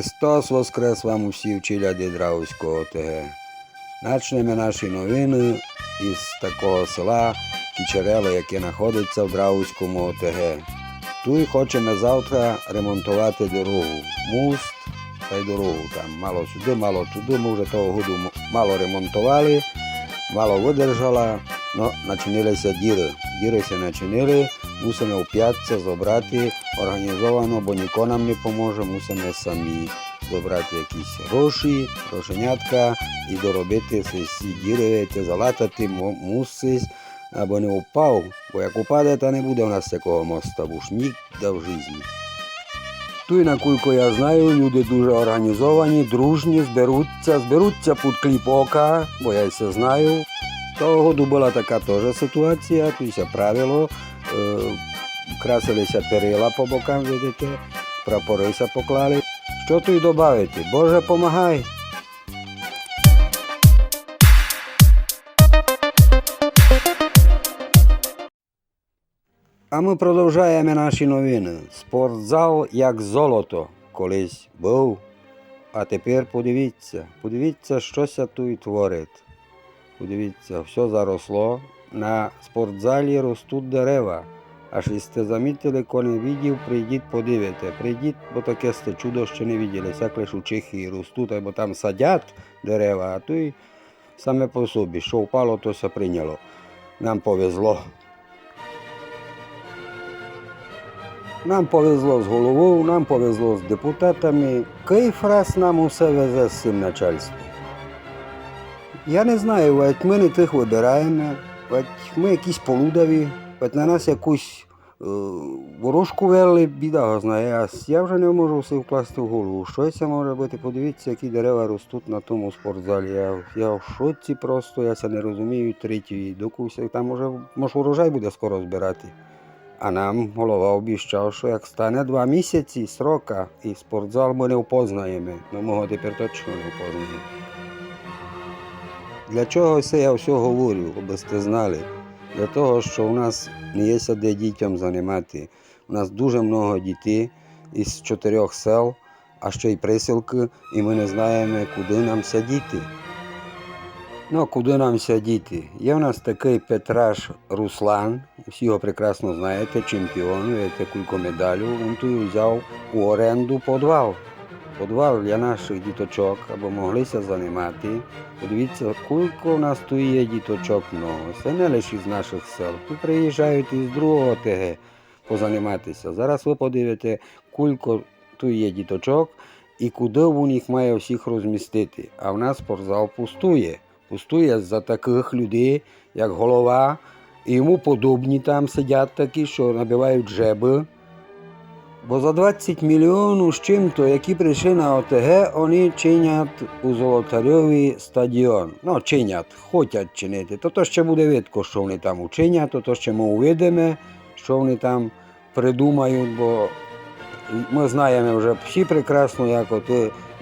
Христос Воскрес вам усі вчиля Дідравського ОТГ. Начнемо наші новини із такого села Кічерело, яке знаходиться в Дравському ОТГ. Тут хочемо завтра ремонтувати дорогу. Муст та й дорогу. Там мало сюди, мало туди. Ми вже того году мало ремонтували, мало видержала, но начинилися діри. Діри се начинили, мусимо вп'ятися, забрати організовано, бо ніхто нам не поможе, мусимо самі забрати якісь гроші, грошенятка і доробити всі діри, залатати мусить, або не впав, бо як упаде, то не буде у нас такого моста, бо ж ніде в житті. Тут, наскільки я знаю, люди дуже організовані, дружні, зберуться, зберуться під кліп ока, бо я це знаю. Того году була така теж ситуація, тут все правило, красилися перила по бокам, видите, прапориса поклали. Що тут додати? Боже, помагай! А ми продовжуємо наші новини. Спортзал як золото колись був. А тепер подивіться, подивіться, що ся тут творить. Подивіться, все заросло. На спортзалі ростуть дерева. Аж і сте замітили, коли не видів, прийдіть, подивите. Прийдіть, бо таке сте чудо ще не виділи. Як лише у Чехії ростуть, або там садять дерева, а тут саме по собі. Що впало, то се прийняло. Нам повезло. Нам повезло з головою, нам повезло з депутатами. Київ раз нам усе везе з цим начальством. Я не знаю, ведь ми не тих вибираємо, ми якісь полудаві, ведь на нас якусь е, ворожку вели, біда його знає. А я вже не можу все вкласти в голову. Що це може бути? Подивіться, які дерева ростуть на тому спортзалі. Я, я в шоці просто, я це не розумію. Третій докуся. Там може, може урожай буде скоро збирати. А нам голова обіщав, що як стане два місяці срока і спортзал ми не впознаємо. Ми його тепер точно не впознаємо. Для чого це я все говорю, аби сте знали? Для того, що у нас не є де дітям займати. У нас дуже багато дітей із чотирьох сел, а ще й присілки, і ми не знаємо, куди нам сидіти. Ну, куди нам сидіти? Є в нас такий Петраш Руслан, всі його прекрасно знаєте, чемпіон, кілька медалів. Він тут взяв у оренду подвал. Подвал для наших діточок, аби моглися займати. Подивіться, скільки у нас тут є діточок много. Це не лише з наших сел. Тут приїжджають із другого ТГ позаніматися. Зараз ви подивите, скільки тут є діточок і куди він їх має всіх розмістити. А в нас спортзал пустує. Пустує за таких людей, як голова, і йому подобні там сидять такі, що набивають жеби. Бо за 20 мільйонів з чим-то, які прийшли на ОТГ, вони чинять у Золотарьові стадіон. Ну, чинять, хочуть чинити. То то ще буде видко, що вони там учинять, то то ще ми увидимо, що вони там придумають, бо ми знаємо вже всі прекрасно, як от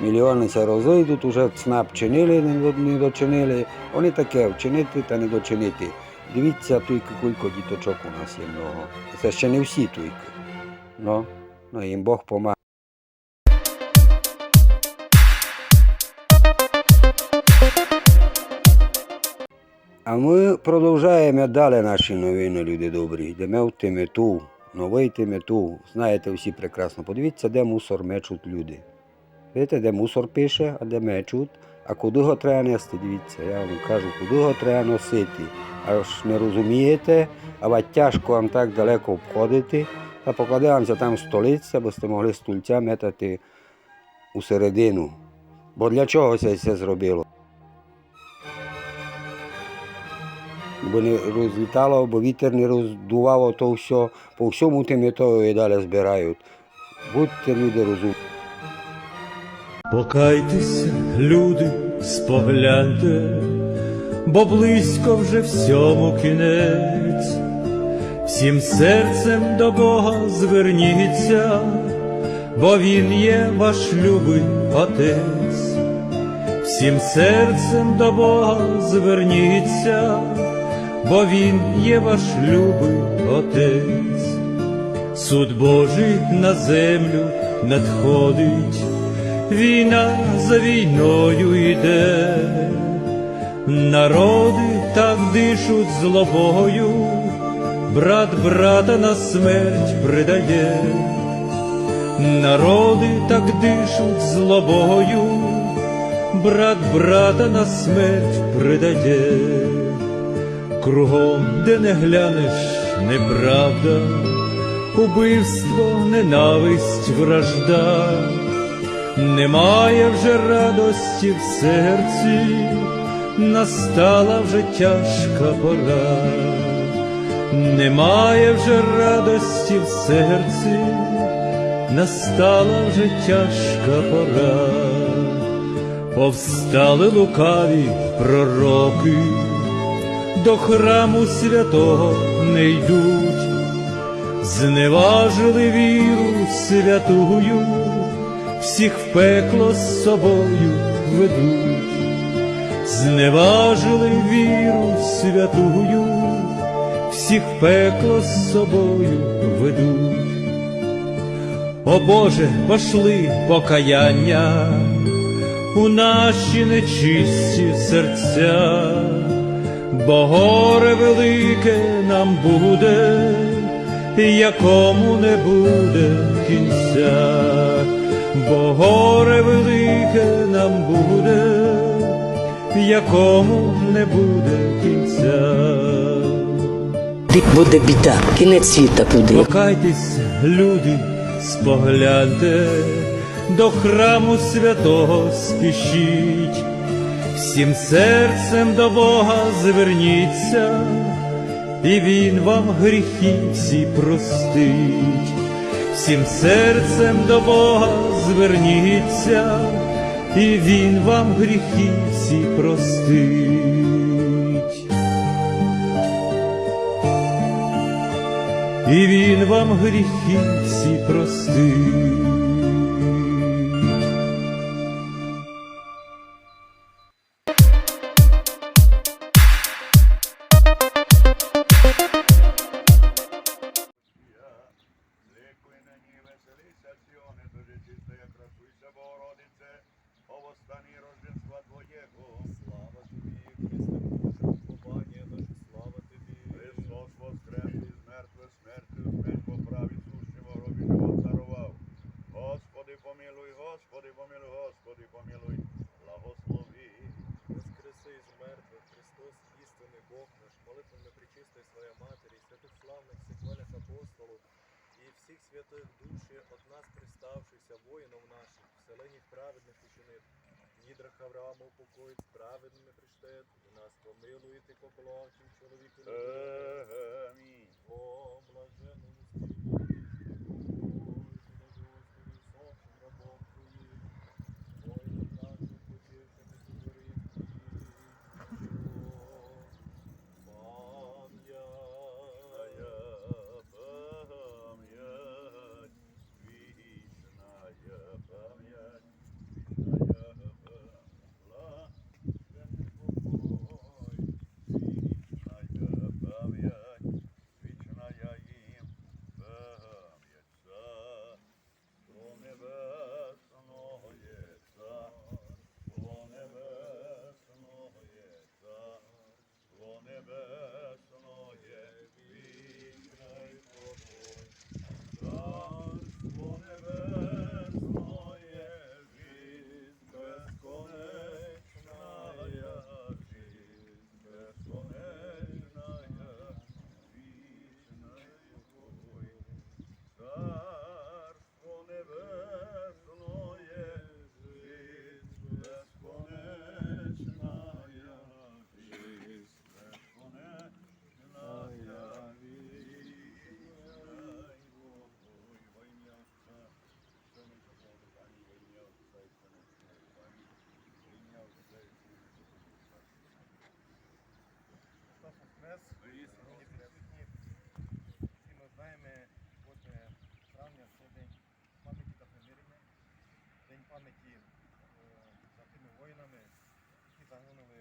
мільйони це розійдуть, уже ЦНАП чинили, не дочинили. Вони таке вчинити та не дочинити. Дивіться, тільки кілька діточок у нас є много. Це ще не всі тільки. Ну, ну їм Бог помагає. А ми продовжуємо далі наші новини, люди добрі. Йдемо в Тимету, новий Тимету. Знаєте всі прекрасно. Подивіться, де мусор мечуть люди. Видите, де мусор пише, а де мечуть. А куди його треба нести? Дивіться, я вам кажу, куди його треба носити. Аж не розумієте, а тяжко вам так далеко обходити. Та покладаємося там столиця, аби сте могли стульця метати у середину. Бо для чого це все зробило? Бо не розлітало, бо вітер не роздувало то все, по всьому тиметові далі збирають. Будьте люди розумні. Покайтеся, люди, спогляньте, бо близько вже всьому кінець, всім серцем до Бога зверніться, бо Він є ваш любий Отець, всім серцем до Бога зверніться, бо Він є ваш любий Отець. Суд Божий на землю надходить, війна за війною йде, народи так дишуть злобою, брат брата на смерть придає, народи так дишуть злобою, брат брата на смерть придає, кругом, де не глянеш, неправда, убивство, ненависть, вражда. Немає вже радості в серці, настала вже тяжка пора, немає вже радості в серці, настала вже тяжка пора, повстали лукаві пророки, до храму святого не йдуть, зневажили віру святую всіх в пекло з собою ведуть, зневажили віру святую, всіх пекло з собою ведуть. О Боже, пошли покаяння у наші нечисті серця, бо горе велике нам буде, якому не буде кінця бо горе велике нам буде, якому не буде кінця. Буде біда, кінець світа буде. Покайтесь, люди, спогляньте, до храму святого спішіть, всім серцем до Бога зверніться, і Він вам гріхи всі простить, всім серцем до Бога зверніться, і Він вам гріхи всі простить. І він вам гріхи всі простить. Молитвами своєї Матері, святих славних всіх апостолів і всіх святих душі от нас приставшися, воїнов наших, вселених праведних учинив. Нідрах Авраама упокоїть, праведними приштет, і нас помилує ти поплачем чоловіку. Амінь. О, блаженному співці, процесс. Вони присутні. Всі ми знаємо, от е, травня це день пам'яті та примирення, день пам'яті е, за тими воїнами, які загинули